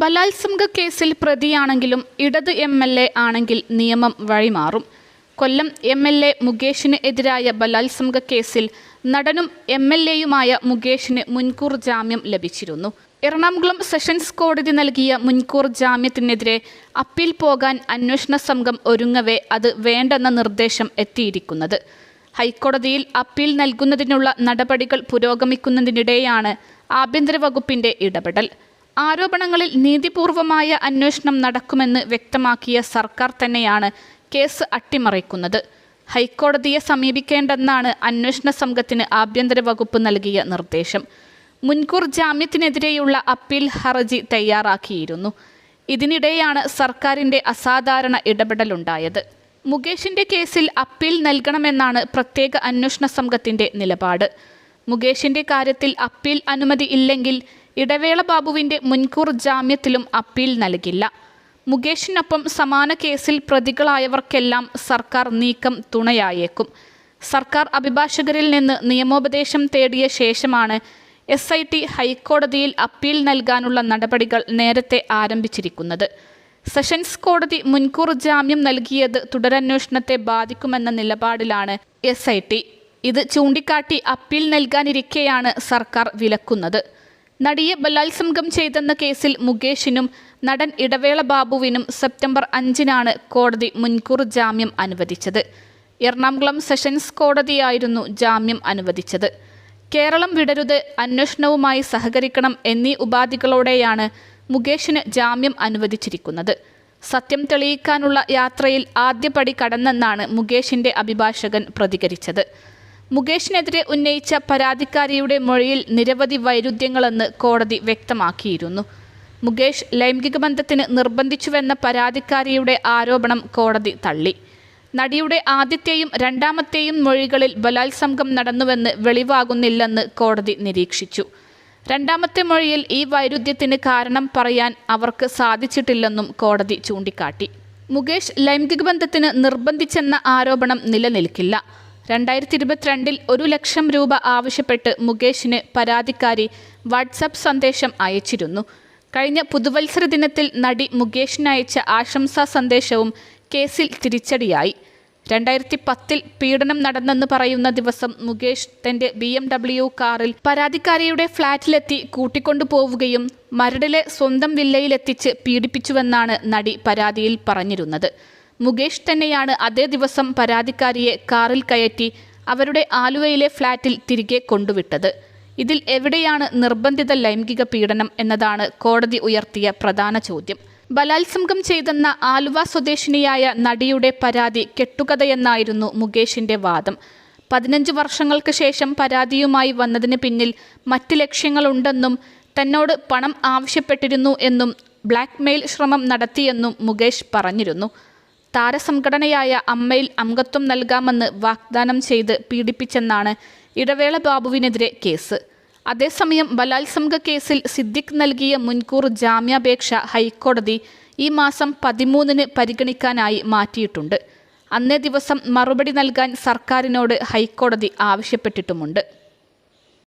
ബലാത്സംഗ കേസിൽ പ്രതിയാണെങ്കിലും ഇടത് എം എൽ എ ആണെങ്കിൽ നിയമം വഴിമാറും. കൊല്ലം എം എൽ എ മുകേഷിന് എതിരായ ബലാത്സംഗ കേസിൽ നടനും എം എൽ എയുമായ മുകേഷിന് മുൻകൂർ ജാമ്യം ലഭിച്ചിരുന്നു. എറണാകുളം സെഷൻസ് കോടതി നൽകിയ മുൻകൂർ ജാമ്യത്തിനെതിരെ അപ്പീൽ പോകാൻ അന്വേഷണ സംഘം ഒരുങ്ങവേ അത് വേണ്ടെന്ന നിർദ്ദേശം എത്തിയിരിക്കുന്നത്. ഹൈക്കോടതിയിൽ അപ്പീൽ നൽകുന്നതിനുള്ള നടപടികൾ പുരോഗമിക്കുന്നതിനിടെയാണ് ആഭ്യന്തര വകുപ്പിന്റെ ഇടപെടൽ. ആരോപണങ്ങളിൽ നീതിപൂർവമായ അന്വേഷണം നടക്കുമെന്ന് വ്യക്തമാക്കിയ സർക്കാർ തന്നെയാണ് കേസ് അട്ടിമറിക്കുന്നത്. ഹൈക്കോടതിയെ സമീപിക്കേണ്ടെന്നാണ് അന്വേഷണ സംഘത്തിന് ആഭ്യന്തര വകുപ്പ് നൽകിയ നിർദ്ദേശം. മുൻകൂർ ജാമ്യത്തിനെതിരെയുള്ള അപ്പീൽ ഹർജി തയ്യാറാക്കിയിരുന്നു. ഇതിനിടെയാണ് സർക്കാരിന്റെ അസാധാരണ ഇടപെടലുണ്ടായത്. മുകേഷിന്റെ കേസിൽ അപ്പീൽ നൽകണമെന്നാണ് പ്രത്യേക അന്വേഷണ സംഘത്തിന്റെ നിലപാട്. മുകേഷിന്റെ കാര്യത്തിൽ അപ്പീൽ അനുമതി ഇല്ലെങ്കിൽ ഇടവേള ബാബുവിന്റെ മുൻകൂർ ജാമ്യത്തിലും അപ്പീൽ നൽകില്ല. മുകേഷിനൊപ്പം സമാന കേസിൽ പ്രതികളായവർക്കെല്ലാം സർക്കാർ നീക്കം തുണയായേക്കും. സർക്കാർ അഭിഭാഷകരിൽ നിന്ന് നിയമോപദേശം തേടിയ ശേഷമാണ് എസ് ഐ ടി ഹൈക്കോടതിയിൽ അപ്പീൽ നൽകാനുള്ള നടപടികൾ നേരത്തെ ആരംഭിച്ചിരിക്കുന്നത്. സെഷൻസ് കോടതി മുൻകൂർ ജാമ്യം നൽകിയത് തുടരന്വേഷണത്തെ ബാധിക്കുമെന്ന നിലപാടിലാണ് എസ് ഇത് ചൂണ്ടിക്കാട്ടി അപ്പീൽ നൽകാനിരിക്കെയാണ് സർക്കാർ വിലക്കുന്നത്. നടിയെ ബലാത്സംഗം ചെയ്തെന്ന കേസിൽ മുകേഷിനും നടൻ ഇടവേള ബാബുവിനും സെപ്റ്റംബർ അഞ്ചിനാണ് കോടതി മുൻകൂർ ജാമ്യം അനുവദിച്ചത്. എറണാകുളം സെഷൻസ് കോടതിയായിരുന്നു ജാമ്യം അനുവദിച്ചത്. കേരളം വിടരുത് അന്വേഷണവുമായി സഹകരിക്കണം എന്നീ ഉപാധികളോടെയാണ് മുകേഷിന് ജാമ്യം അനുവദിച്ചിരിക്കുന്നത്. സത്യം തെളിയിക്കാനുള്ള യാത്രയിൽ ആദ്യപടി കടന്നെന്നാണ് മുകേഷിന്റെ അഭിഭാഷകൻ പ്രതികരിച്ചത്. മുകേഷിനെതിരെ ഉന്നയിച്ച പരാതിക്കാരിയുടെ മൊഴിയിൽ നിരവധി വൈരുദ്ധ്യങ്ങളെന്ന് കോടതി വ്യക്തമാക്കിയിരുന്നു. മുകേഷ് ലൈംഗിക ബന്ധത്തിന് നിർബന്ധിച്ചുവെന്ന പരാതിക്കാരിയുടെ ആരോപണം കോടതി തള്ളി. നടിയുടെ ആദ്യത്തെയും രണ്ടാമത്തെയും മൊഴികളിൽ ബലാത്സംഗം നടന്നുവെന്ന് വെളിവാകുന്നില്ലെന്ന് കോടതി നിരീക്ഷിച്ചു. രണ്ടാമത്തെ മൊഴിയിൽ ഈ വൈരുദ്ധ്യത്തിന് കാരണം പറയാൻ അവർക്ക് സാധിച്ചിട്ടില്ലെന്നും കോടതി ചൂണ്ടിക്കാട്ടി. മുകേഷ് ലൈംഗിക ബന്ധത്തിന് നിർബന്ധിച്ചെന്ന ആരോപണം നിലനിൽക്കില്ല. രണ്ടായിരത്തി ഇരുപത്തിരണ്ടിൽ ഒരു ലക്ഷം രൂപ ആവശ്യപ്പെട്ട് മുകേഷിന് പരാതിക്കാരി വാട്സപ്പ് സന്ദേശം അയച്ചിരുന്നു. കഴിഞ്ഞ പുതുവത്സര ദിനത്തിൽ നടി മുകേഷിന് അയച്ച ആശംസാ സന്ദേശവും കേസിൽ തിരിച്ചടിയായി. രണ്ടായിരത്തി പത്തിൽ പീഡനം നടന്നെന്ന് പറയുന്ന ദിവസം മുകേഷ് തന്റെ ബി എം ഡബ്ല്യു കാറിൽ പരാതിക്കാരിയുടെ ഫ്ളാറ്റിലെത്തി കൂട്ടിക്കൊണ്ടുപോവുകയും മരടിലെ സ്വന്തം വില്ലയിലെത്തിച്ച് പീഡിപ്പിച്ചുവെന്നാണ് നടി പരാതിയിൽ പറഞ്ഞിരുന്നത്. മുകേഷ് തന്നെയാണ് അതേ ദിവസം പരാതിക്കാരിയെ കാറിൽ കയറ്റി അവരുടെ ആലുവയിലെ ഫ്ളാറ്റിൽ തിരികെ കൊണ്ടുവിട്ടത്. ഇതിൽ എവിടെയാണ് നിർബന്ധിത ലൈംഗിക പീഡനം എന്നതാണ് കോടതി ഉയർത്തിയ പ്രധാന ചോദ്യം. ബലാത്സംഗം ചെയ്തെന്ന ആലുവ സ്വദേശിനിയായ നടിയുടെ പരാതി കെട്ടുകഥയെന്നായിരുന്നു മുകേഷിന്റെ വാദം. പതിനഞ്ച് വർഷങ്ങൾക്ക് ശേഷം പരാതിയുമായി വന്നതിന് പിന്നിൽ മറ്റ് ലക്ഷ്യങ്ങളുണ്ടെന്നും തന്നോട് പണം ആവശ്യപ്പെട്ടിരുന്നു എന്നും ബ്ലാക്ക്മെയിൽ ശ്രമം നടത്തിയെന്നും മുകേഷ് പറഞ്ഞിരുന്നു. താരസംഘടനയായ അമ്മയിൽ അംഗത്വം നൽകാമെന്ന് വാഗ്ദാനം ചെയ്ത് പീഡിപ്പിച്ചെന്നാണ് ഇടവേള ബാബുവിനെതിരെ കേസ്. അതേസമയം ബലാത്സംഗ കേസിൽ സിദ്ദിഖ് നൽകിയ മുൻകൂർ ജാമ്യാപേക്ഷ ഹൈക്കോടതി ഈ മാസം പതിമൂന്നിന് പരിഗണിക്കാനായി മാറ്റിയിട്ടുണ്ട്. അന്നേ ദിവസം മറുപടി നൽകാൻ സർക്കാരിനോട് ഹൈക്കോടതി ആവശ്യപ്പെട്ടിട്ടുമുണ്ട്.